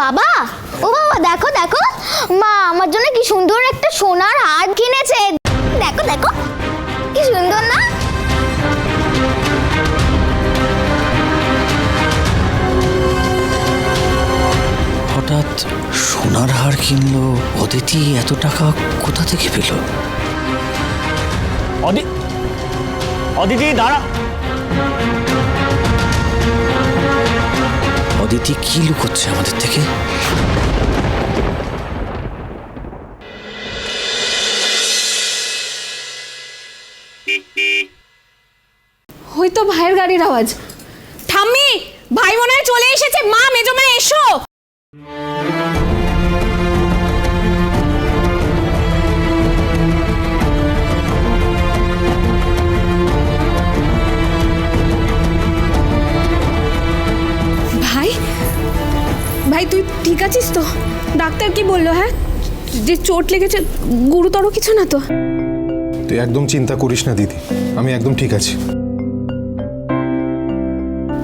বাবা? ও বাবা দেখো দেখো। মা আমার জন্য কি সুন্দর একটা সোনার হার কিনেছে। দেখো দেখো। কি সুন্দর না? হঠাৎ সোনার হার কিনলো অদিতি এত টাকা কোথা থেকে পেল? অদিতি দাঁড়া। অদিতি কি লুকোচ্ছে আমাদের থেকে? হয়তো ভাইয়ের গাড়ির আওয়াজ। ঠাম্মি, ভাই মনে হয় চলে এসেছে। মা মেজমা এসো। ভাই তুই ঠিক আছিস তো? ডাক্তার কি বলল হ্যাঁ? যে চোট লেগেছে গুরুতর কিছু না তো? তুই একদম চিন্তা করিস না দিদি। আমি একদম ঠিক আছি।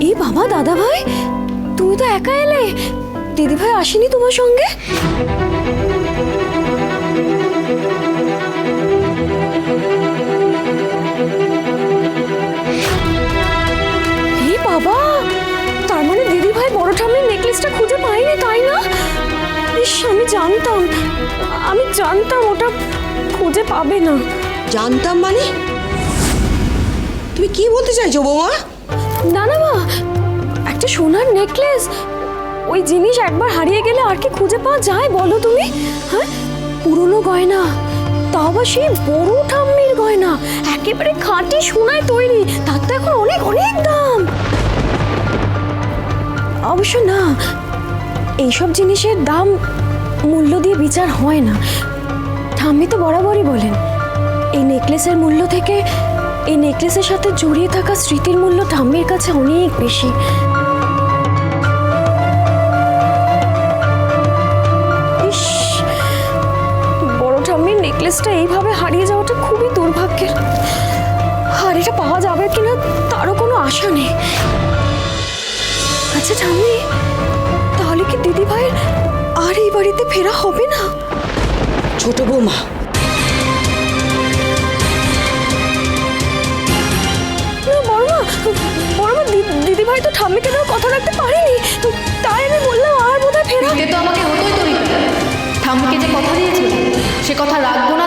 এই বাবা দাদা ভাই তুমি তো একা এলে? দিদি ভাই আসেনি তোমার সঙ্গে? এই বাবা তার মানে দিদি ভাই বড় ঠাম্মির নেকলেসটা খুঁজে পাইনি তাই না? ইস আমি জানতাম আমি জানতাম ওটা খুঁজে পাবে না। জানতাম মানে? তুমি কি বলতে চাইছো বৌমা? না না মা একটা সোনার নেকলেস ওই জিনিস একবার হারিয়ে গেলে আর কি খুঁজে পাওয়া যায় বলো তুমি? হ্যাঁ? পুরনো গয়না তাও আবার সেই বড় ঠাম্মির গয়না একেবারে খাঁটি সোনায় তৈরি তার তো এখন অনেক অনেক অবশ্য না। এইসব জিনিসের দাম, মূল্য দিয়ে বিচার হয় না। ঠাম্মি তো বরাবরই বলেন, এই নেকলেসের মূল্য থেকে, এই নেকলেসের সাথে জড়িয়ে থাকা স্মৃতির মূল্য ঠাম্মির কাছে অনেক বেশি। ঠাম্মির নেকলেসটা এইভাবে হারিয়ে যাওয়াটা খুবই দুর্ভাগ্যের। আর এটা পাওয়া যাবে কিনা, তারও কোনো আশা নেই। এই বাড়িতে ফেরা হবে না। ছোট বৌমা। না বড়মা বড়মা দিদি ভাই তো ঠাম্মিকে দেওয়ার কথা রাখতে পারেনি। তাই আমি বললাম আর বোধহয় ফেরা তো আমাকে হতোই ঠাম্মিকে যে কথা দিয়েছিল সে কথা রাখব না